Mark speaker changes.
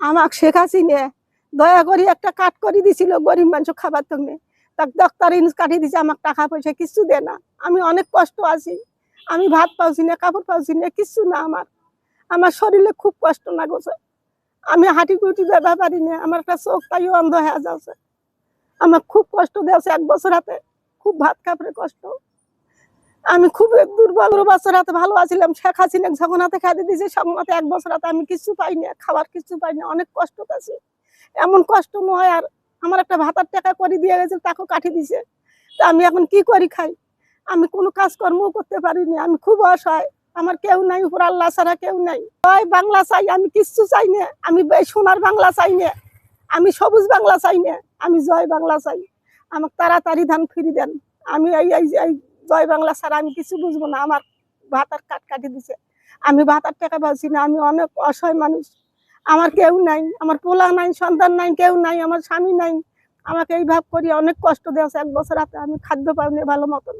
Speaker 1: আমাকে শেখ হাসিনে দয়া করে একটা কাট করে দিছিল গরিব মানুষ খাবার তঙ্গে তাক ডাক্তার ইনস কাটিয়ে দিছে, আমাকে টাকা পয়সা কিছু দে না। আমি অনেক কষ্ট আছি। আমি ভাত পাওছি না, কাপড় পাওছি না কিছু না আমার। আমার শরীরে খুব কষ্ট না গেছে আমি হাঁটি কুটি বেবা পারি না, আমার একটা চোখ তাইও অন্ধ হয়ে যাচ্ছে। আমার খুব কষ্ট দেওয়াছে এক বছর হাতে। খুব ভাত কাপড়ে কষ্ট। আমি খুব দুর্বল বছর হাতে ভালো আছিলাম, শেখ হাসিনা যখন হাতে খাইতে দিয়েছে হাতে এক বছর হাতে আমি কিছু পাই না খাবার কিছু পাই না অনেক কষ্ট আছে এমন কষ্ট নয়, আর আমার একটা ভাতার টাকা করে দিয়ে গেছে তাকে কাটি দিছে তা আমি এখন কি করি খাই? আমি কোনো কাজকর্মও করতে পারিনি, আমি খুব অসহায়। আমার কেউ নাই, উপর আল্লাহ ছাড়া কেউ নাই। জয় বাংলা চাই, আমি কিচ্ছু চাই না। আমি সোনার বাংলা চাই না। আমি সবুজ বাংলা চাই না। আমি জয় বাংলা চাই। আমাকে তাড়াতাড়ি ধান ফিরি দেন। আমি এই এই জয় বাংলা ছাড়া আমি কিছু বুঝব না, আমার ভাতার কাট কাটি দিছে। আমি ভাতার টাকা পাচ্ছি না, আমি অনেক অসহায় মানুষ। আমার কেউ নাই, আমার পোলা নাই, সন্তান নাই, কেউ নাই, আমার স্বামী নাই। আমাকে এই ভাব করি অনেক কষ্ট দেওয়া এক বছর হাতে আমি খাদ্য পাইনি ভালো মতন।